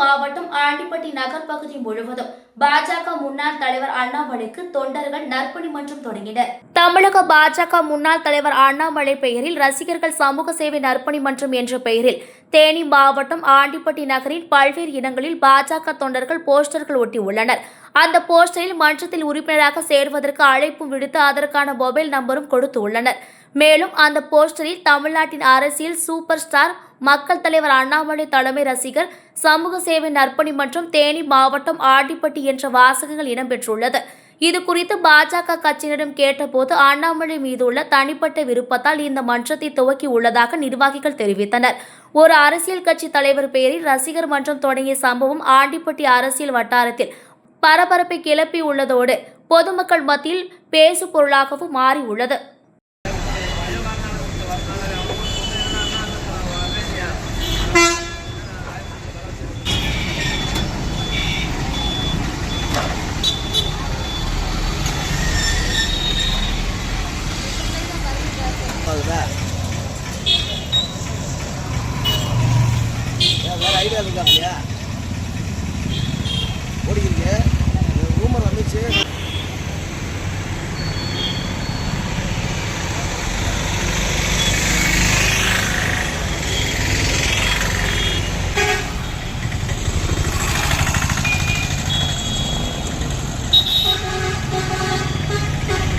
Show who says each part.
Speaker 1: மாவட்டம் ஆண்டிப்பட்டி நகர் பகுதி முழுவதும் பாஜக முன்னாள் தலைவர் அண்ணாமலைக்கு தொண்டர்கள் நற்பணி மன்றம் தொடங்கினர். தமிழக பாஜக முன்னாள் தலைவர் அண்ணாமலை பெயரில் ரசிகர்கள் சமூக சேவை நற்பணி மன்றம் என்ற பெயரில் தேனி மாவட்டம் ஆண்டிப்பட்டி நகரின் பல்வேறு இடங்களில் பாஜக தொண்டர்கள் போஸ்டர்கள் ஒட்டியுள்ளனர். அந்த போஸ்டரில் மன்றத்தில் உறுப்பினராக சேர்வதற்கு அழைப்பும் விடுத்து அதற்கான மொபைல் நம்பரும் கொடுத்துள்ளனர். மேலும் அந்த போஸ்டரில் தமிழ்நாட்டின் அரசியல் சூப்பர் ஸ்டார் மக்கள் தலைவர் அண்ணாமலை தலைமை ரசிகர் சமூக சேவை நற்பணி மற்றும் தேனி மாவட்டம் ஆண்டிப்பட்டி என்ற வாசகங்கள் இடம்பெற்றுள்ளது. இது குறித்து பாஜக கட்சியினரிடம் கேட்டபோது அண்ணாமலை மீதுள்ள தனிப்பட்ட விருப்பத்தால் இந்த மன்றத்தை துவக்கி உள்ளதாக நிர்வாகிகள் தெரிவித்தனர். ஒரு அரசியல் கட்சி தலைவர் பெயரில் ரசிகர் மன்றம் தொடங்கிய சம்பவம் ஆண்டிப்பட்டி அரசியல் வட்டாரத்தில் பரபரப்பை கிளப்பி உள்ளதோடு பொதுமக்கள் மத்தியில் பேசு பொருளாகவும் மாறியுள்ளது. உள்ளது
Speaker 2: சார் வேறு ஐடியா இருக்கா. அப்படியா ஓடிக்கிறீங்க ரூமர் வந்துச்சு.